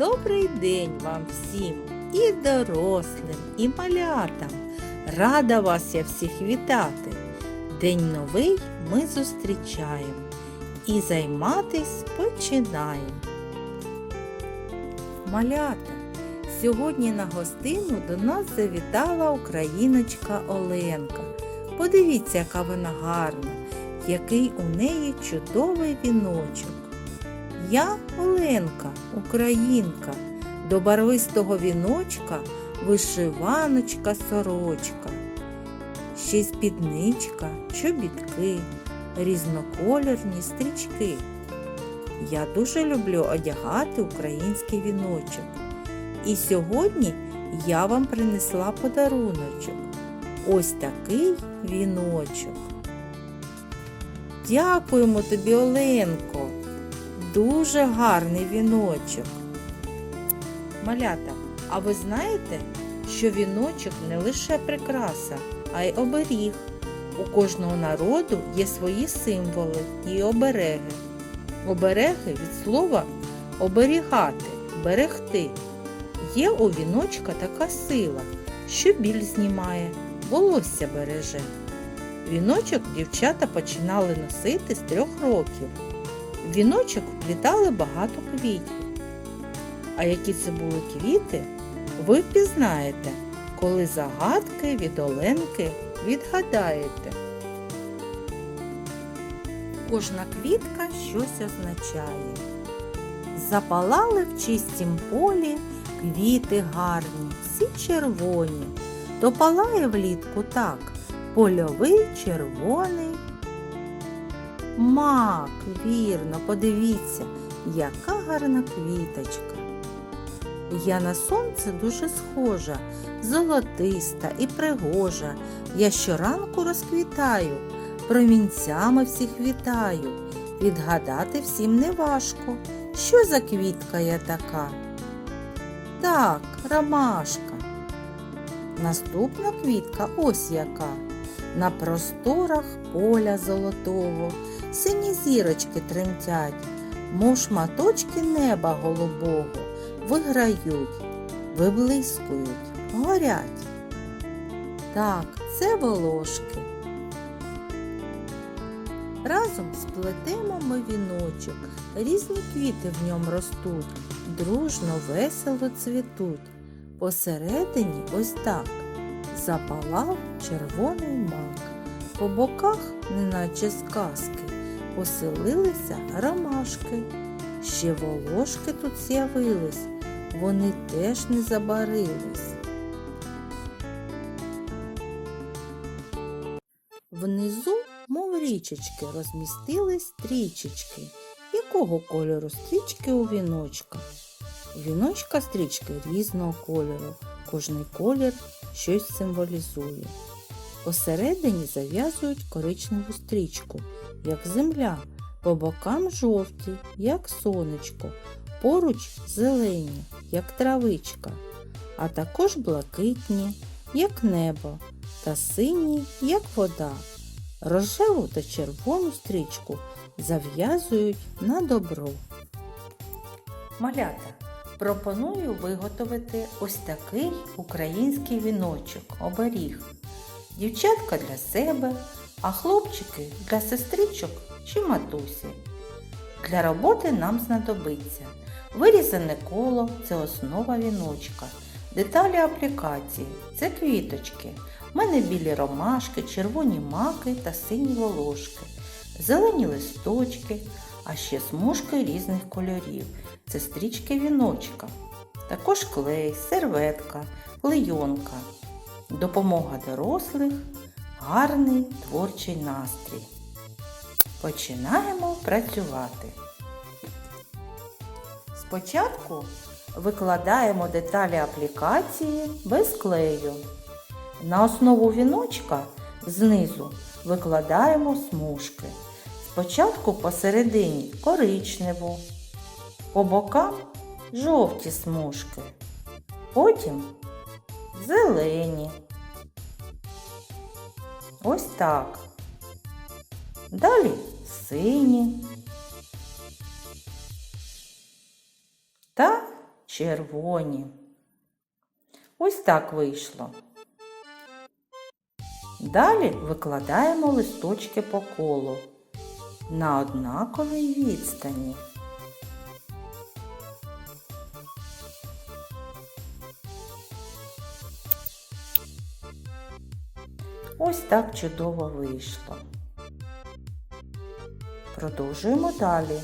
Добрий день вам всім, і дорослим, і малятам. Рада вас я всіх вітати. День новий ми зустрічаємо і займатись починаємо. Малята, сьогодні на гостину до нас завітала україночка Оленка. Подивіться, яка вона гарна, який у неї чудовий віночок. Я Оленка, українка, до барвистого віночка вишиваночка сорочка, ще й спідничка, чобітки, різнокольорні стрічки. Я дуже люблю одягати український віночок. І сьогодні я вам принесла подаруночок. Ось такий віночок. Дякуємо тобі, Оленко. Дуже гарний віночок. Малята, а ви знаєте, що віночок не лише прикраса, а й оберіг. У кожного народу є свої символи і обереги. Обереги від слова оберігати, берегти. Є у віночка така сила, що біль знімає, волосся береже. Віночок дівчата починали носити з трьох років. Віночок вплітали багато квітів. А які це були квіти, ви впізнаєте, коли загадки від Оленки відгадаєте. Кожна квітка щось означає. Запалали в чистім полі квіти гарні, всі червоні, то палає влітку так, польовий червоний. Мак, вірно, подивіться, яка гарна квіточка. Я на сонце дуже схожа, золотиста і пригожа. Я щоранку розквітаю, промінцями всіх вітаю. Відгадати всім не важко. Що за квітка я така? Так, ромашка. Наступна квітка ось яка. На просторах поля золотого сині зірочки тремтять, мов шматочки неба голубого, виграють, виблискують, горять. Так, це волошки. Разом сплетемо ми віночок, різні квіти в ньому ростуть, дружно, весело цвітуть. Посередині ось так запалав червоний мак. По боках, неначе сказки, поселилися ромашки. Ще волошки тут з'явились, вони теж не забарились. Внизу, мов річечки, розмістились стрічечки. Якого кольору стрічки у віночка? Віночка стрічки різного кольору. Кожний колір щось символізує. Посередині зав'язують коричневу стрічку, як земля, по бокам жовті, як сонечко, поруч зелені, як травичка, а також блакитні, як небо, та сині, як вода. Рожеву та червону стрічку зав'язують на добро. Малята, пропоную виготовити ось такий український віночок, оберіг. Дівчатка для себе, а хлопчики для сестричок чи матусі. Для роботи нам знадобиться вирізане коло це основа віночка, деталі аплікації це квіточки. У мене білі ромашки, червоні маки та сині волошки, зелені листочки, а ще смужки різних кольорів. Це стрічки віночка, також клей, серветка, клейонка. Допомога дорослих, гарний творчий настрій. Починаємо працювати. Спочатку викладаємо деталі аплікації без клею. На основу віночка знизу викладаємо смужки. Спочатку посередині коричневу, по бокам жовті смужки, потім зелені. Ось так. Далі сині та червоні. Ось так вийшло. Далі викладаємо листочки по колу на однаковій відстані. Ось так чудово вийшло. Продовжуємо далі.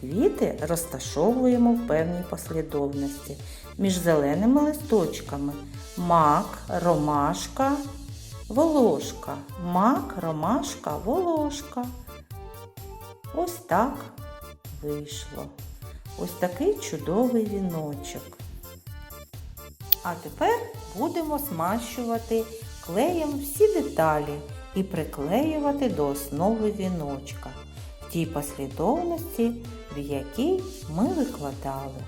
Квіти розташовуємо в певній послідовності між зеленими листочками мак, ромашка, волошка. Мак, ромашка, волошка. Ось так вийшло. Ось такий чудовий віночок. А тепер будемо змащувати клеєм всі деталі і приклеювати до основи віночка в тій послідовності, в якій ми викладали.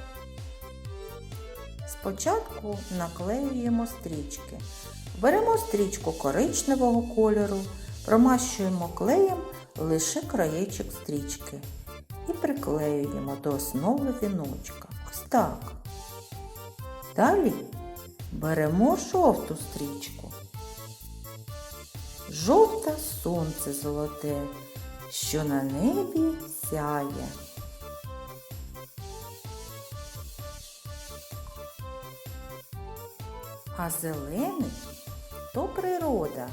Спочатку наклеюємо стрічки. Беремо стрічку коричневого кольору, промащуємо клеєм лише краєчок стрічки і приклеюємо до основи віночка. Ось так. Далі беремо жовту стрічку. Жовте сонце золоте, що на небі сяє. А зелений то природа,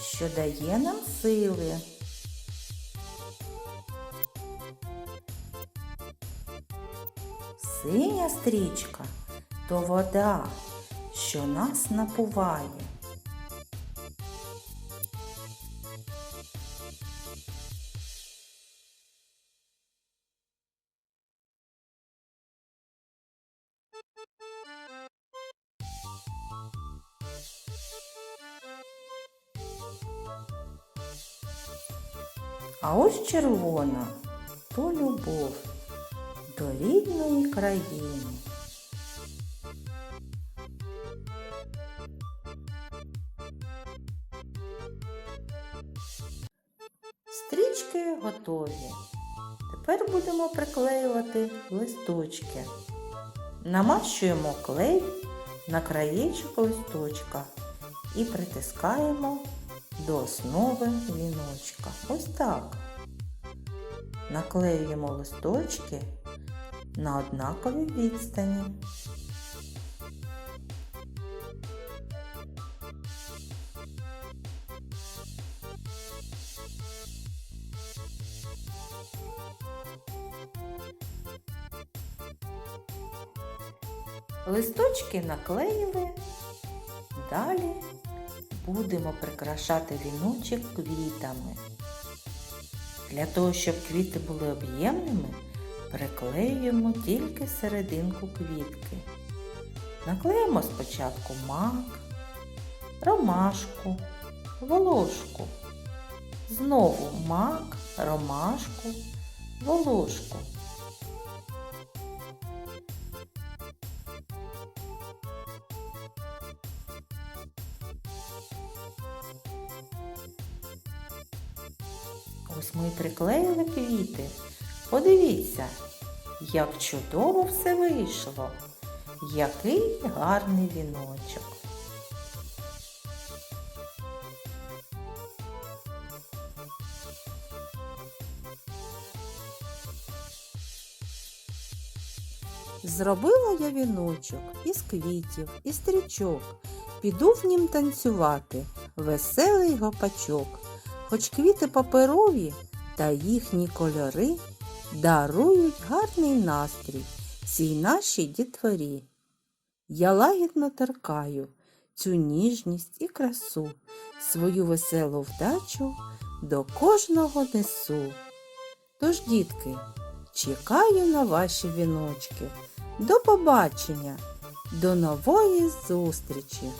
що дає нам сили. Синя стрічка то вода, що нас напуває. А ось червона то любов до рідної країни. Стрічки готові. Тепер будемо приклеювати листочки. Намащуємо клей на краєчок листочка і притискаємо до основи віночка. Ось так. Наклеюємо листочки на однаковій відстані. Листочки наклеїли, далі будемо прикрашати віночок квітами. Для того, щоб квіти були об'ємними, приклеюємо тільки серединку квітки. Наклеїмо спочатку мак, ромашку, волошку. Знову мак, ромашку, волошку. Ось ми приклеїли квіти. Подивіться, як чудово все вийшло. Який гарний віночок. Зробила я віночок із квітів, із стрічок. Піду в нім танцювати, веселий гопачок. Хоч квіти паперові та їхні кольори дарують гарний настрій всій нашій дітворі. Я лагідно торкаю цю ніжність і красу, свою веселу вдачу до кожного несу. Тож, дітки, чекаю на ваші віночки. До побачення, до нової зустрічі!